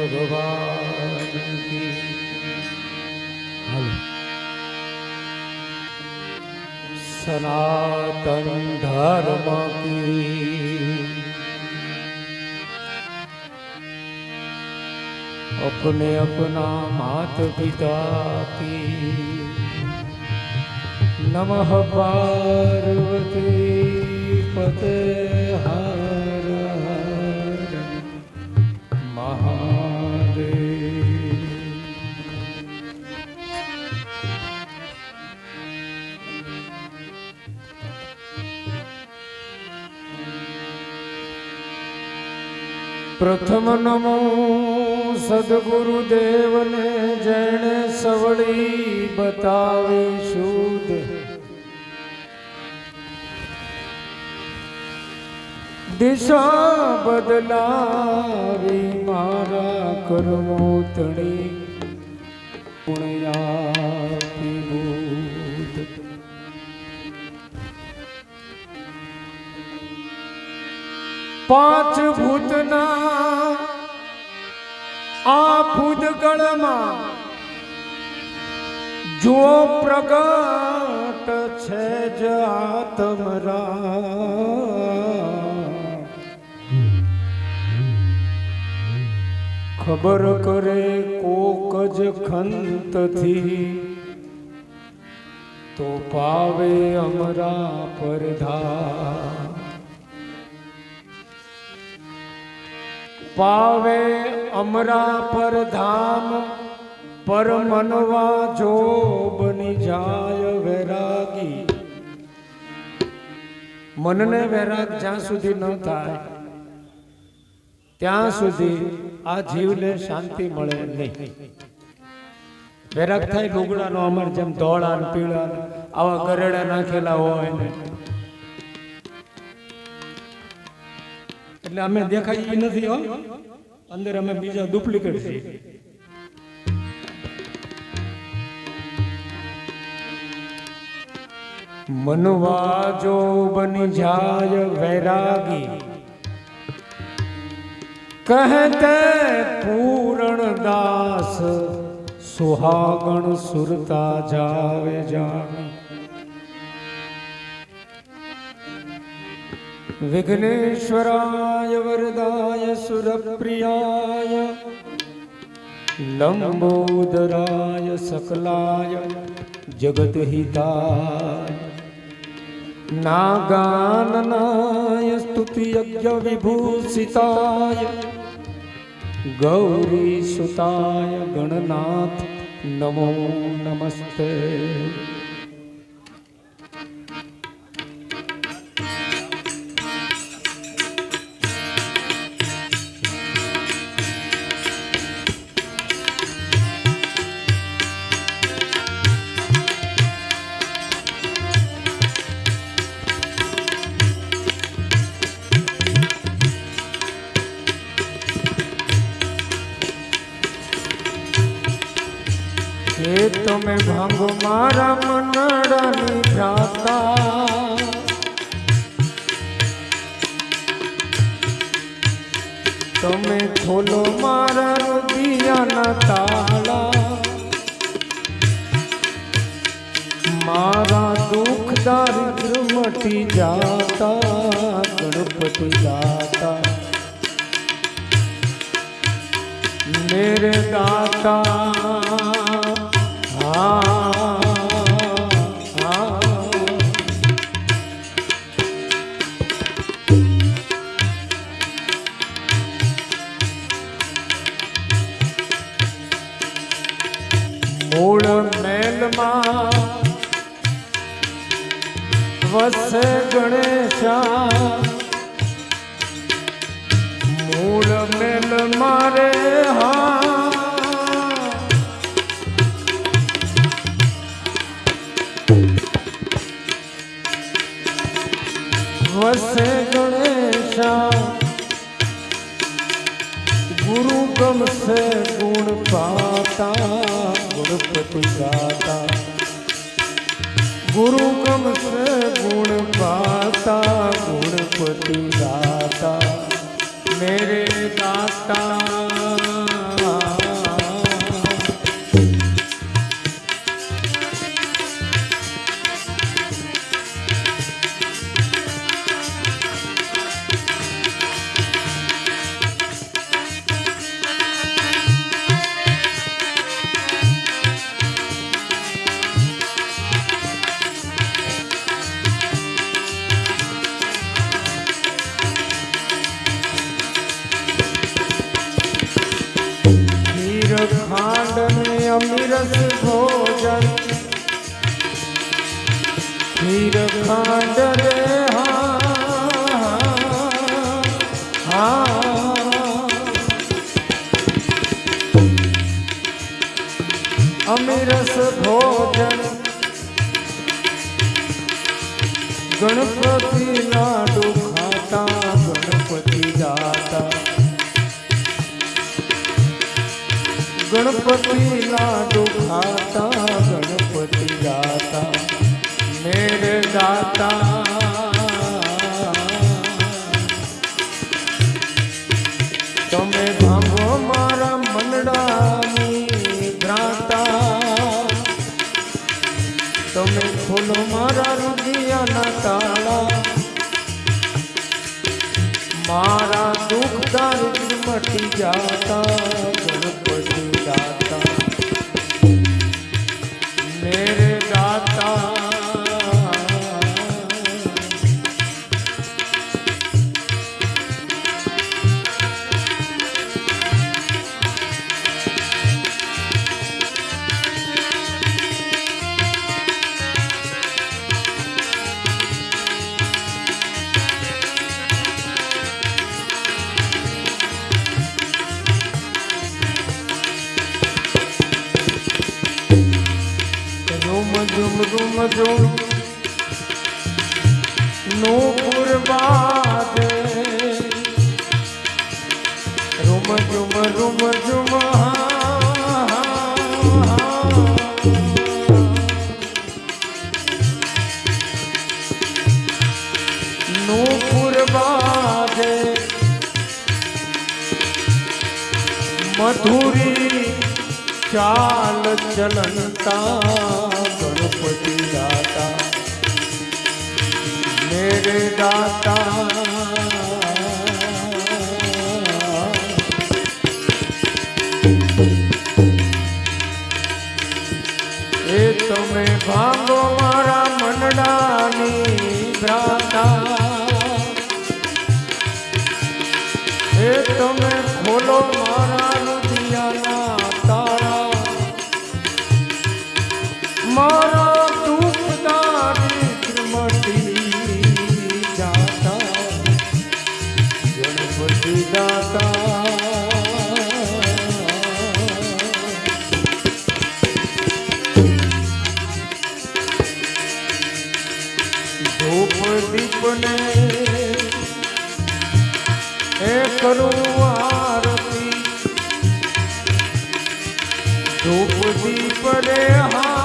ભગવાન કી હાલો સનાતન ધર્મ કી अपने अपना मात पिता की नमः पार्वती पते हर પ્રથમ નમો સદગુરુદેવને જેણે સવળી બતાવી શુદ્ધ. દિશા બદલાવી મારા કર્મો તણી પાંચ ભૂતના આ ભૂતગળમાં જો પ્રગટ છે જ આત્મરા ખબર કરે કોક જ ખંતથી તો પાવે અમરા પરધા પાવે અમરા પર ધામ, પર મનવા જો બની જાય વૈરાગી. મનને વૈરાગ જ્યાં સુધી ન થાય, ત્યાં સુધી આ જીવને શાંતિ મળે નહીં. વૈરાગ થાય લુગડાનો અમર જેમ ધોળા પીળા આવા ગરેડા નાખેલા હોય ને એટલે અમે દેખાય નથી, હો. અંદર અમે બીજા ડુપ્લિકેટ છીએ. મનવા જો બની જાય વૈરાગી, કહેતે પૂરણ દાસ, સુહાગણ સુરતા જાવે જાણી. વિઘ્નેશ્વરાય વરદાય સુરપ્રિયાય લંબોદરાય સકલાય જગતહિતાય નાગાનનાય સ્તુતિયજ્ઞ વિભૂષિતાય ગૌરી સુતાય ગણનાથ નમો નમસ્તે તમે ભાંગો મારા મનડાની જાતા તમે ખોલો મારા રુદિયાના તાળા મારા દુઃખ દારિદ્ર મટી જાતા ગણપતિ દાતા मेरे दाता મેલમાં વસે ગણેશા. મૂળ મેલ મારે હા. વસે ગણેશા. ગુરુ ગમશે ગુણ પાતા ગુણપતિ દાતા मेरे ગણપતિ લાડુ ખાતા ગણપતિ દાતા ગણપતિ લાડુ ખાતા ગણપતિ દાતા મેરે દાતા. દારિદ્ર મટી જાતા ગણપતિ દાતા નૂપુર બાદે રૂમ ઝુમ રૂમ ઝુમ નૂપુર બાદે મધુરી ચાલ ચલનતા. દાતા એ તમે ભાંગો મારા મંડળાની ભ્રાતા કરું આરતી. ધૂપ દીપ રે હા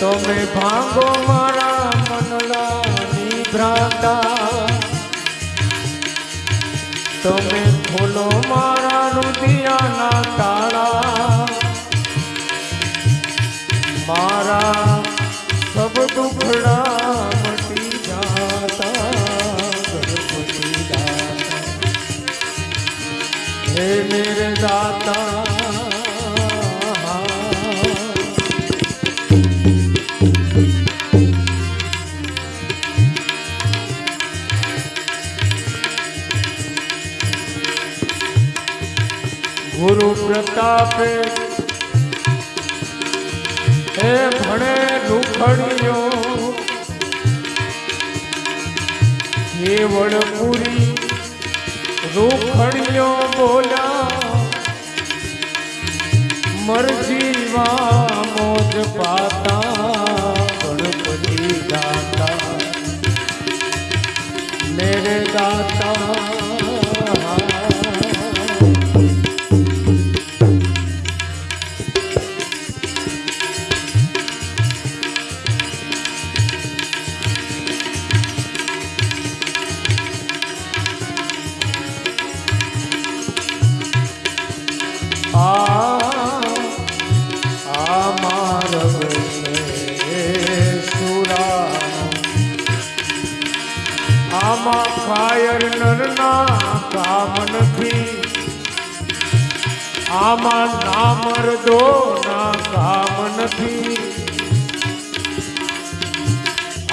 તમે ભાંગો મારા મનલાની ભ્રાતા. તમે ખોલો મારા રુદિયાના તાળા. મારા સબ દુખડા મટી જાતા. ગણપતિ દાતા. હે મેરે દાતા ગુરુ પ્રતાપે એ ભણે રૂખડિયો કેવળ પૂરી રૂખડિયો બોલ્યા મરજીવા મોજ પાતા ગણપતિ દાતા, મેરે દાતા. આમાં નામર્દો ના કામ નથી.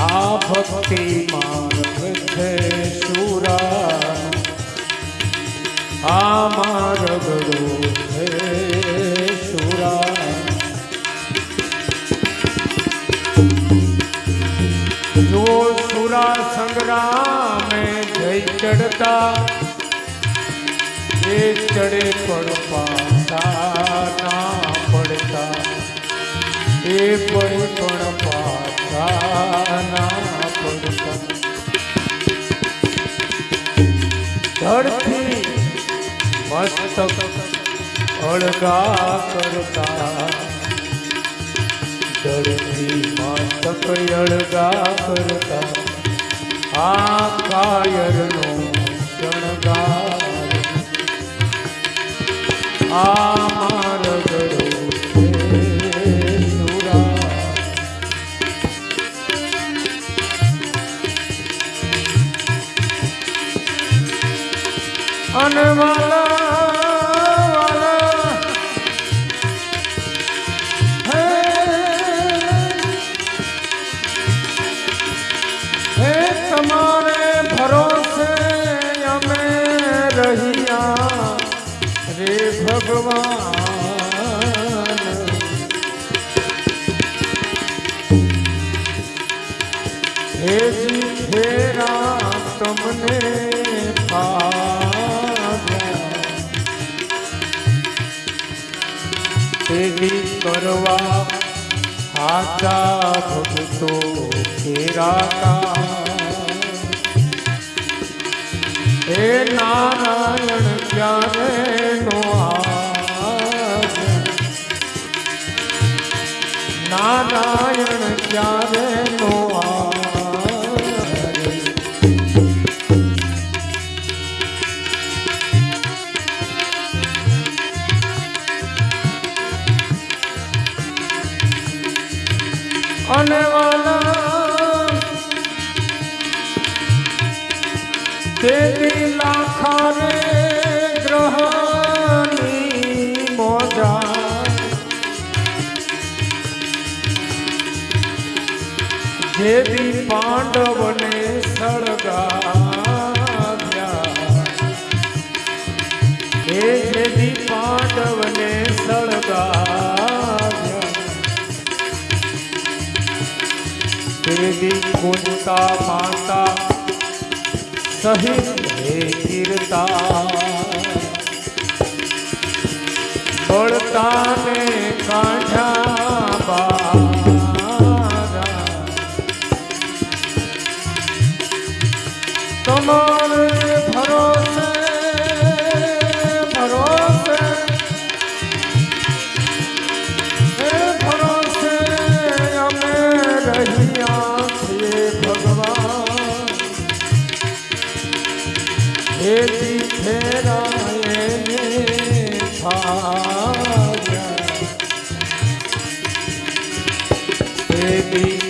આ ભક્તિ માર્ગ છે શુરા આ માર્ગ છે શુરા જો સુરા સંગ્રામે જય ચડતા, એ ચડે પણ પાછા ના પડતા. એ પડી પણ પાછા ના પડતા. ધરતી મસ્તક અળગા કરતા. ધરતી મસ્તક અળગા કરતા. આ કાયરનો આ હેજી ફેરા તમને પાવ્યા તેની કરવા હાચા ભક્તો ફેરાતા હે નારાયણ, ક્યારે નો? નારાયણ, ક્યારે નો આવે? અને વાલા તેરી લાખા રે ગ્રહની મોજા. જેદી પાંડવને કુંતા માતા સહિત હે કીર્તા બળતા ને કાઢ્યા બા તમારે You.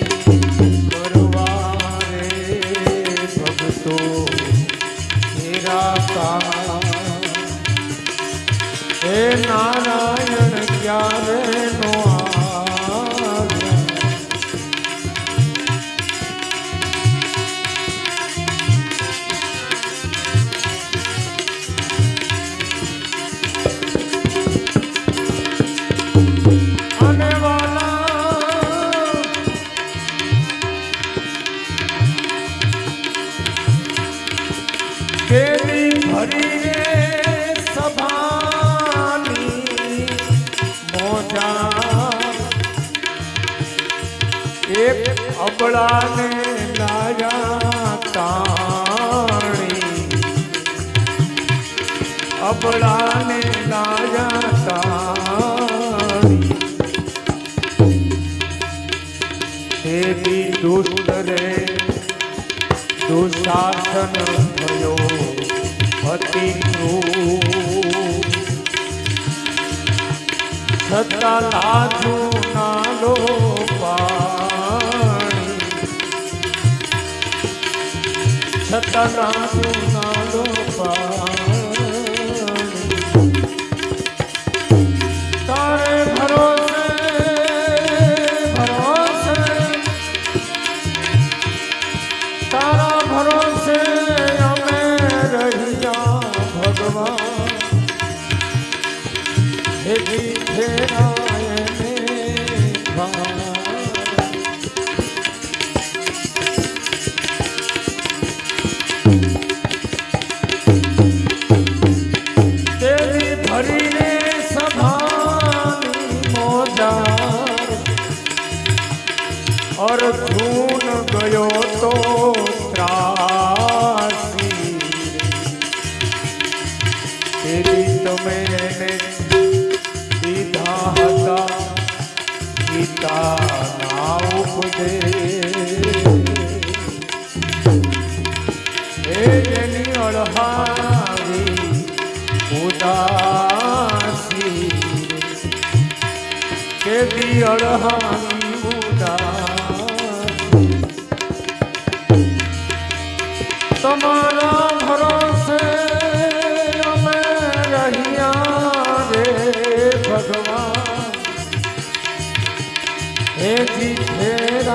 એક અબળાને લાયા તાણી અબળાને લાયા તાણી છતાં લાજુ નાલો પાણી. છતાં લાજુ નાલો તેરી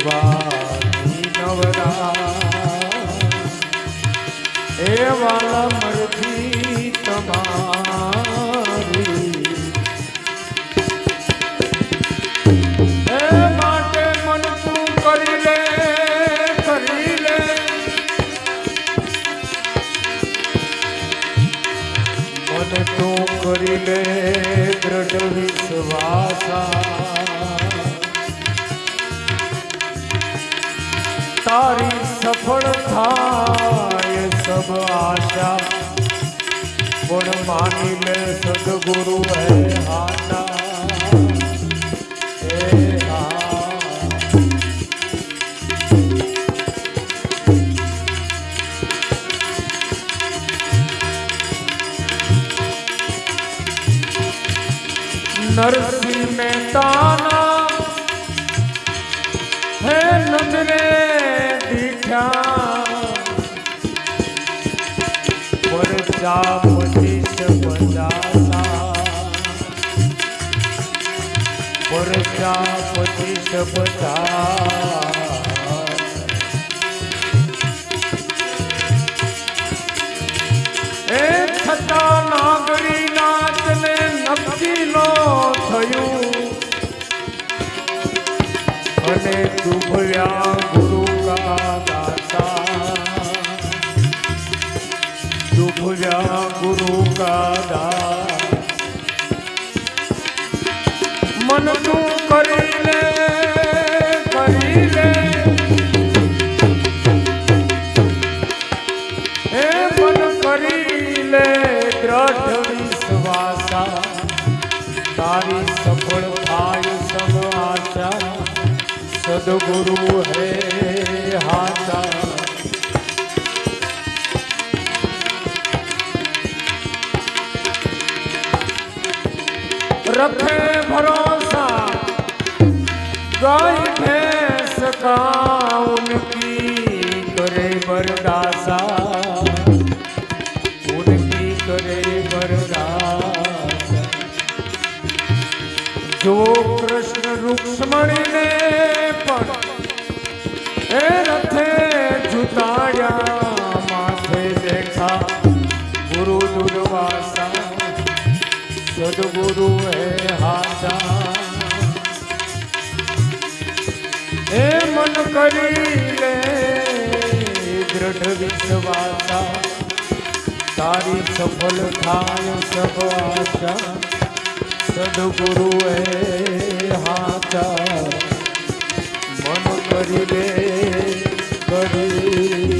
દેવાની નવરા એ વાલા મરજી તમારી. એ માટે મન તું કરી લે, કરી કરી લે દ્રઢ વિશ્વાસા. તારી સફળ થાય સબ આશા. પણ માની લે સદગુરુ હે પરચા પચીસ પચાસા પરચા પચીસ પચાસ એ છતાં નાગરી નાચને નક્કી થયું. અને ડૂબવ્યા ડૂબવ્યા ગુરુ કા દા મન તું કરી લે કરી લે હે મન કરી લે દ્રઢ વિશ્વાસા. તારી સફળ થાય સબ આશા સદગુરુ હે रखे भरोसा गाय भैंस का उनकी करे बरदासा उनकी करे बरदासा जो વિશ્વાસા તારી સફળ થાય સવાસા સદગુરુ એ હાચા મન કરી લે કરી